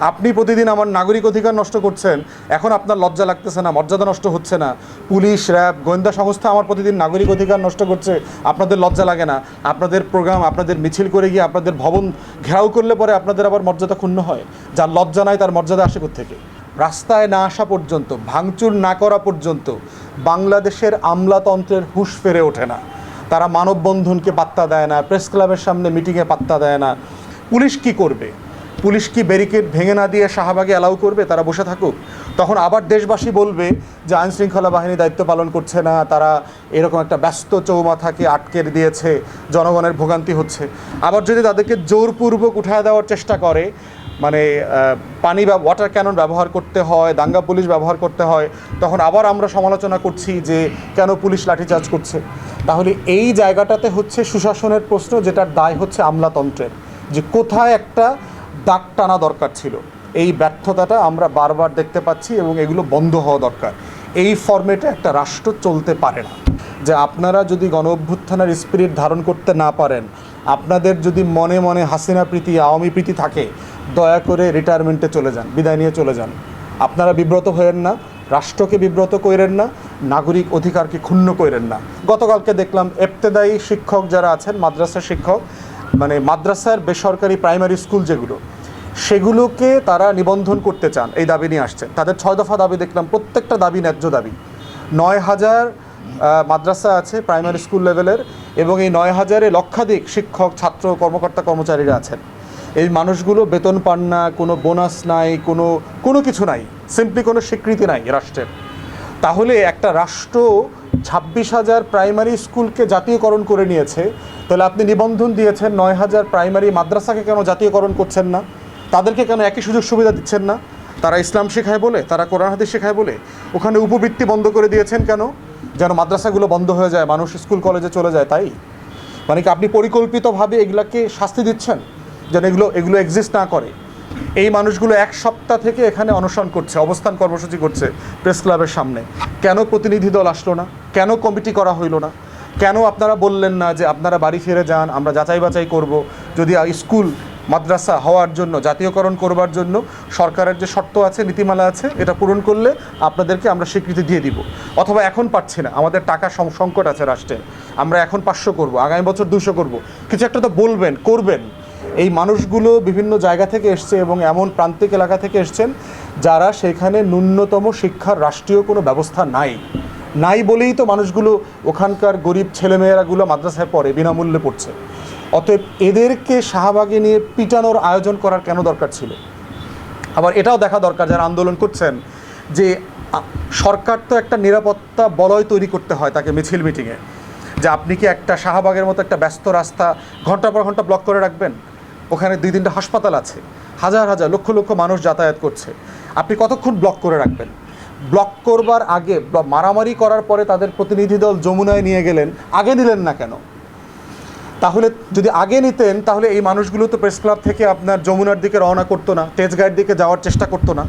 আপনি প্রতিদিন আমার নাগরিক অধিকার নষ্ট করছেন, এখন আপনার লজ্জা লাগতেছে না, মর্যাদা নষ্ট হচ্ছে না। পুলিশ, র্যাব, গোয়েন্দা সংস্থা আমার প্রতিদিন নাগরিক অধিকার নষ্ট করছে, আপনাদের লজ্জা লাগে না। আপনাদের প্রোগ্রাম, আপনাদের মিছিল করে গিয়ে আপনাদের ভবন ঘেরাও করলে পরে আপনাদের আবার মর্যাদা ক্ষুণ্ণ হয়। যার লজ্জা নাই, তার মর্যাদা আসে থেকে রাস্তায় না আসা পর্যন্ত, ভাঙচুর না করা পর্যন্ত, বাংলাদেশের আমলাতন্ত্রের হুঁশ ফেরে ওঠে না। তারা মানববন্ধনকে পাত্তা দেয় না প্রেস ক্লাবের সামনে মিটিংয়ে পাত্তা দেয় না। পুলিশ কি করবে? পুলিশ কি ব্যারিকেড ভেঙে না দিয়ে শাহবাগে অ্যালাউ করবে? তারা বসে থাকুক। তখন আবার দেশবাসী বলবে যে আইন শৃঙ্খলা বাহিনী দায়িত্ব পালন করছে না, তারা এরকম একটা ব্যস্ত চৌমাথাকে আটকে দিয়েছে, জনগণের ভোগান্তি হচ্ছে। আবার যদি তাদেরকে জোরপূর্বক উঠায় দেওয়ার চেষ্টা করে মানে পানি বা ওয়াটার ক্যানন ব্যবহার করতে হয়, দাঙ্গা পুলিশ ব্যবহার করতে হয়, তখন আবার আমরা সমালোচনা করছি যে কেন পুলিশ লাঠিচার্জ করছে? তাহলে এই জায়গাটাতে হচ্ছে সুশাসনের প্রশ্ন যেটার দায় হচ্ছে আমলাতন্ত্রের। যে কোথায় একটা দাগ টানা দরকার ছিল। এই ব্যর্থতাটা আমরা বারবার দেখতে পাচ্ছি এবং এগুলো বন্ধ হওয়া দরকার। এই ফর্মেটে একটা রাষ্ট্র চলতে পারে না। যে আপনারা যদি গণ অভ্যুত্থানের স্পিরিট ধারণ করতে না পারেন, আপনাদের যদি মনে মনে হাসিনা প্রীতি, আওয়ামী প্রীতি থাকে, দয়া করে রিটায়ারমেন্টে চলে যান, বিদায় নিয়ে চলে যান। আপনারা বিব্রত হয়েন না, রাষ্ট্রকে বিব্রত করেন না, নাগরিক অধিকারকে ক্ষুণ্ণ করেন না। গতকালকে দেখলাম এফতেদায়ী শিক্ষক যারা আছেন মাদ্রাসা শিক্ষক মানে মাদ্রাসার বেসরকারি প্রাইমারি স্কুল যেগুলো, সেগুলোকে তারা নিবন্ধন করতে চান, এই দাবি নিয়ে আসছেন তাদের ছয় দফা দাবি দেখলাম, প্রত্যেকটা দাবি ন্যায্য দাবি। নয় হাজার মাদ্রাসা আছে প্রাইমারি স্কুল লেভেলের এবং এই নয় হাজারে লক্ষাধিক শিক্ষক, ছাত্র, কর্মকর্তা, কর্মচারীরা আছেন। এই মানুষগুলো বেতন পান না, কোনো বোনাস নাই, কোনো কোনো কিছু নাই। সিম্পলি কোনো স্বীকৃতি নাই রাষ্ট্রের। তাহলে একটা রাষ্ট্র ছাব্বিশ হাজার প্রাইমারি স্কুলকে জাতীয়করণ করে নিয়েছে। তাহলে আপনি নিবন্ধন দিয়েছেন নয় হাজার প্রাইমারি মাদ্রাসাকে কেন জাতীয়করণ করছেন না? তাদেরকে কেন একই সুযোগ সুবিধা দিচ্ছেন না? তারা ইসলাম শেখায় বলে, তারা কোরআন হাদিস শেখায় বলে, ওখানে উপবৃত্তি বন্ধ করে দিয়েছেন কেন? যেন মাদ্রাসাগুলো বন্ধ হয়ে যায়, মানুষ স্কুল কলেজে চলে যায়, তাই? মানে কি আপনি পরিকল্পিতভাবে এগুলাকে শাস্তি দিচ্ছেন? যেন এগুলো এগুলো এক্সিস্ট না করে। এই মানুষগুলো এক সপ্তাহ থেকে এখানে অনশন করছে, অবস্থান কর্মসূচি করছে প্রেস ক্লাবের সামনে। কেন প্রতিনিধি দল আসলো না? কেন কমিটি করা হইল না? কেন আপনারা বললেন না যে আপনারা বাড়ি ফিরে যান, আমরা যাচাই বাছাই করব? যদি স্কুল, মাদ্রাসা হওয়ার জন্য, জাতীয়করণ করবার জন্য সরকারের যে শর্ত আছে, নীতিমালা আছে, এটা পূরণ করলে আপনাদেরকে আমরা স্বীকৃতি দিয়ে দিব। অথবা এখন পাচ্ছি না, আমাদের টাকা সংকট আছে রাষ্ট্রের। আমরা এখন পাঁচশো করব, আগামী বছর দুশো করব। কিছু একটা তো বলবেন, করবেন। মানুষগুলো বিভিন্ন জায়গা থেকে এসছে এবং এমন প্রান্তিক এলাকা থেকে এসছেন যারা সেখানে ন্যূনতম শিক্ষার রাষ্ট্রীয় কোনো ব্যবস্থা নাই। নাই বলেই তো মানুষগুলো ওখানকার গরিব ছেলেমেয়েরাগুলো মাদ্রাসায় পড়ে, বিনামূল্যে পড়ছে। অতএব এদেরকে শাহবাগে নিয়ে পিটানোর আয়োজন করার কেন দরকার ছিল? আবার এটাও দেখা দরকার যারা আন্দোলন করছেন যে সরকার তো একটা নিরাপত্তা বলয় তৈরি করতে হয় তাকে মিছিল মিটিংয়ে। যে আপনি কি একটা শাহবাগের মতো একটা ব্যস্ত রাস্তা ঘণ্টা পর ঘণ্টা ব্লক করে রাখবেন? ওখানে দুই তিনটা হাসপাতাল আছে। হাজার হাজার, লক্ষ লক্ষ মানুষ যাতায়াত করছে। আপনি কতক্ষণ ব্লক করে রাখবেন? ব্লক করবার আগে মারামারি করার পরে তাদের প্রতিনিধি দল যমুনায় নিয়ে গেলেন, আগে নিলেন না কেন? তাহলে যদি আগে নিতেন, তাহলে এই মানুষগুলো তো প্রেস ক্লাব থেকে আপনার যমুনার দিকে রওনা করতো না তেজগাঁয়ের দিকে যাওয়ার চেষ্টা করতো না।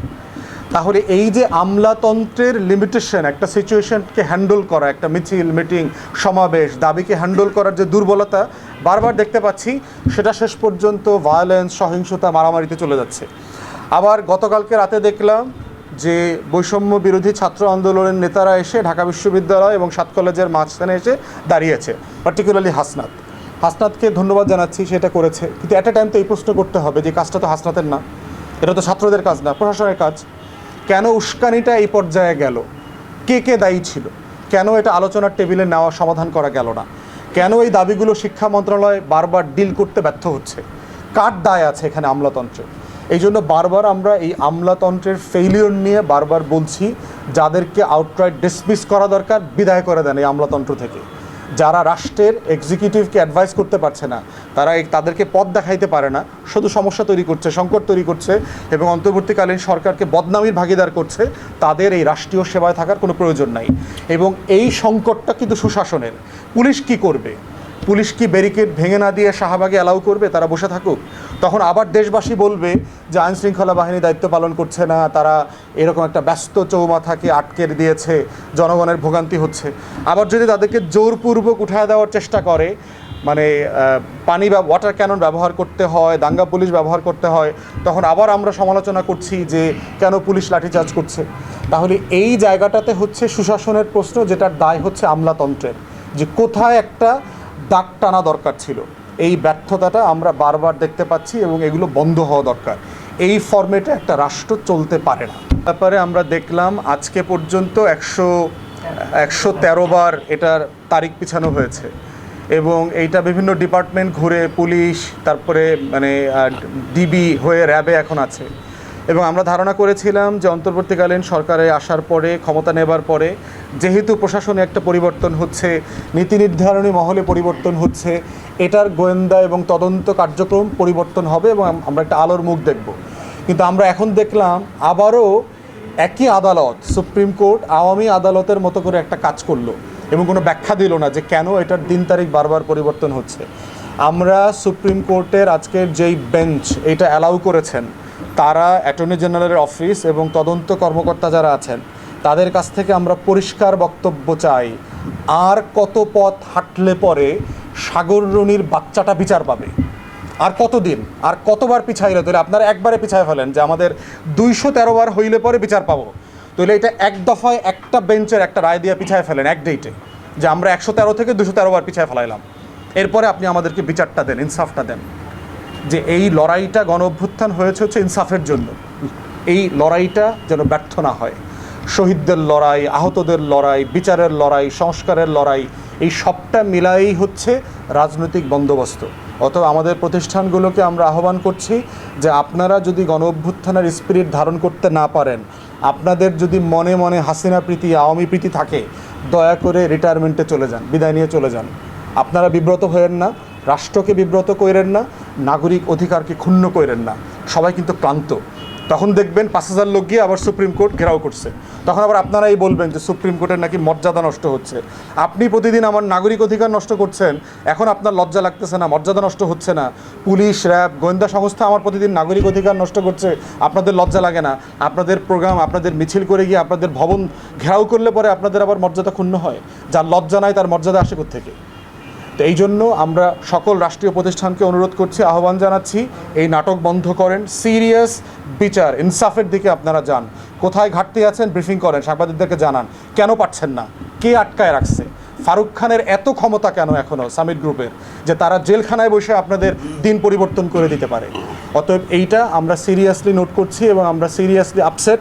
তাহলে এই যে আমলাতন্ত্রের লিমিটেশন একটা সিচুয়েশনকে হ্যান্ডেল করা, একটা মিছিল মিটিং সমাবেশ, দাবিকে হ্যান্ডেল করার যে দুর্বলতা, বারবার দেখতে পাচ্ছি, সেটা শেষ পর্যন্ত ভায়োলেন্স সহিংসতা, মারামারিতে চলে যাচ্ছে। আবার গতকালকে রাতে দেখলাম যে বৈষম্য বিরোধী ছাত্র আন্দোলনের নেতারা এসে ঢাকা বিশ্ববিদ্যালয় এবং সাত কলেজের মাঝখানে এসে দাঁড়িয়েছে পার্টিকুলারলি হাসনাত। হাসনাতকে ধন্যবাদ জানাচ্ছি সেটা করেছে। কিন্তু একটা টাইম তো এই প্রশ্ন করতে হবে যে, কাজটা তো হাসনাতের না। এটা তো ছাত্রদের কাজ না, প্রশাসনের কাজ। কেন উস্কানিটা এই পর্যায়ে গেল? কে কে দায়ী ছিল? কেন এটা আলোচনার টেবিলে নেওয়া সমাধান করা গেল না? কেন এই দাবিগুলো শিক্ষা মন্ত্রণালয় বারবার ডিল করতে ব্যর্থ হচ্ছে? কার দায় আছে এখানে আমলাতন্ত্রে এই জন্য বারবার আমরা এই আমলাতন্ত্রের ফেইলিওর নিয়ে বারবার বলছি, যাদেরকে আউটরাইট ডিসমিস করা দরকার, বিদায় করে দেন এই আমলাতন্ত্র থেকে। যারা রাষ্ট্রের এক্সিকিউটিভকে অ্যাডভাইস করতে পারছে না, তারা তাদেরকে পথ দেখাইতে পারে না, শুধু সমস্যা তৈরি করছে, সংকট তৈরি করছে এবং অন্তর্বর্তীকালীন সরকারকে বদনামির ভাগিদার করছে, তাদের এই রাষ্ট্রীয় সেবায় থাকার কোনো প্রয়োজন নাই। এবং এই সংকটটা কিন্তু সুশাসনের। পুলিশ কি করবে? পুলিশ কি ব্যারিকেড ভেঙে না দিয়ে শাহবাগে অ্যালাউ করবে? তারা বসে থাকুক। তখন আবার দেশবাসী বলবে যে আইন শৃঙ্খলা বাহিনী দায়িত্ব পালন করছে না, তারা এরকম একটা ব্যস্ত চৌমাথাকে আটকে দিয়েছে, জনগণের ভোগান্তি হচ্ছে। আবার যদি তাদেরকে জোরপূর্বক উঠায় দেওয়ার চেষ্টা করে মানে পানি বা ওয়াটার ক্যানন ব্যবহার করতে হয়, দাঙ্গা পুলিশ ব্যবহার করতে হয়, তখন আবার আমরা সমালোচনা করছি যে কেন পুলিশ লাঠিচার্জ করছে? তাহলে এই জায়গাটাতে হচ্ছে সুশাসনের প্রশ্ন যেটার দায় হচ্ছে আমলাতন্ত্রের। যে কোথায় একটা দাগ টানা দরকার ছিল। এই ব্যর্থতাটা আমরা বারবার দেখতে পাচ্ছি এবং এগুলো বন্ধ হওয়া দরকার। এই ফর্মেটে একটা রাষ্ট্র চলতে পারে না। ব্যাপারে আমরা দেখলাম আজকে পর্যন্ত একশো একশো তেরো বার এটার তারিখ পিছানো হয়েছে এবং এইটা বিভিন্ন ডিপার্টমেন্ট ঘুরে পুলিশ, তারপরে মানে ডিবি হয়ে র্যাবে এখন আছে। এবং আমরা ধারণা করেছিলাম যে অন্তর্বর্তীকালীন সরকারে আসার পরে, ক্ষমতা নেবার পরে, যেহেতু প্রশাসনে একটা পরিবর্তন হচ্ছে, নীতি নির্ধারণী মহলে পরিবর্তন হচ্ছে, এটার গোয়েন্দা এবং তদন্ত কার্যক্রম পরিবর্তন হবে এবং আমরা একটা আলোর মুখ দেখব। কিন্তু আমরা এখন দেখলাম আবারও একই আদালত, সুপ্রিম কোর্ট আওয়ামী আদালতের মতো করে একটা কাজ করল এবং কোনো ব্যাখ্যা দিল না যে কেন এটার দিন তারিখ বারবার পরিবর্তন হচ্ছে। আমরা সুপ্রিম কোর্টের আজকের যেই বেঞ্চ, এটা অ্যালাউ করেছেন। তারা অ্যাটর্নি জেনারেলের অফিস এবং তদন্ত কর্মকর্তা যারা আছেন, তাদের কাছ থেকে আমরা পরিষ্কার বক্তব্য চাই, আর কত পথ হাঁটলে পরে সাগররণীর বাচ্চাটা বিচার পাবে? আর কতদিন? আর কতবার পিছাইলে? তাহলে আপনারা একবারে পিছায় ফেলেন যে আমাদের দুইশো তেরো বার হইলে পরে বিচার পাবো। তাহলে এটা এক দফায় একটা বেঞ্চের একটা রায় দিয়ে পিছায় ফেলেন এক ডেটে যে আমরা একশো তেরো থেকে দুশো তেরো বার পিছায় ফেলাইলাম। এরপরে আপনি আমাদেরকে বিচারটা দেন, ইনসাফটা দেন। যে এই লড়াইটা গণ অভ্যুত্থান হয়েছে হচ্ছে ইনসাফের জন্য। এই লড়াইটা যেন ব্যর্থ না হয়। শহীদদের লড়াই, আহতদের লড়াই, বিচারের লড়াই, সংস্কারের লড়াই, এই সবটা মিলাই হচ্ছে রাজনৈতিক বন্দোবস্ত। অতএব আমাদের প্রতিষ্ঠানগুলোকে আমরা আহ্বান করছি যে আপনারা যদি গণ অভ্যুত্থানের স্পিরিট ধারণ করতে না পারেন, আপনাদের যদি মনে মনে হাসিনা প্রীতি, আওয়ামী প্রীতি থাকে, দয়া করে রিটায়ারমেন্টে চলে যান, বিদায় নিয়ে চলে যান। আপনারা বিব্রত হয়েন না, রাষ্ট্রকে বিব্রত করেন না নাগরিক অধিকারকে ক্ষুণ্ণ করেন না। সবাই কিন্তু ক্লান্ত। তখন দেখবেন পাঁচ হাজার লোক গিয়ে আবার সুপ্রিম কোর্ট ঘেরাও করছে। তখন আবার আপনারাই বলবেন যে সুপ্রিম কোর্টের নাকি মর্যাদা নষ্ট হচ্ছে। আপনি প্রতিদিন আমার নাগরিক অধিকার নষ্ট করছেন, এখন আপনার লজ্জা লাগতেছে না, মর্যাদা নষ্ট হচ্ছে না। পুলিশ, র্যাব, গোয়েন্দা সংস্থা আমার প্রতিদিন নাগরিক অধিকার নষ্ট করছে, আপনাদের লজ্জা লাগে না। আপনাদের প্রোগ্রাম, আপনাদের মিছিল করে গিয়ে আপনাদের ভবন ঘেরাও করলে পরে আপনাদের আবার মর্যাদা ক্ষুণ্ণ হয়। যার লজ্জা নাই তার মর্যাদা আসে থেকে তো এই জন্য আমরা সকল রাষ্ট্রীয় প্রতিষ্ঠানকে অনুরোধ করছি, আহ্বান জানাচ্ছি, এই নাটক বন্ধ করেন। সিরিয়াস বিচার, ইনসাফের দিকে আপনারা যান। কোথায় ঘাটতি আছেন ব্রিফিং করেন, সাংবাদিকদেরকে জানান। কেন পারছেন না? কে আটকায় রাখছে? ফারুক খানের এত ক্ষমতা কেন এখনও সামিট গ্রুপের, যে তারা জেলখানায় বসে আপনাদের দিন পরিবর্তন করে দিতে পারে? অতএব এইটা আমরা সিরিয়াসলি নোট করছি এবং আমরা সিরিয়াসলি আপসেট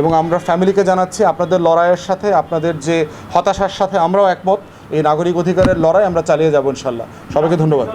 এবং আমরা ফ্যামিলিকে জানাচ্ছি, আপনাদের লড়াইয়ের সাথে, আপনাদের যে হতাশার সাথে আমরাও একমত। এই নাগরিক অধিকারের লড়াই আমরা চালিয়ে যাব ইনশাল্লাহ। সবাইকে ধন্যবাদ।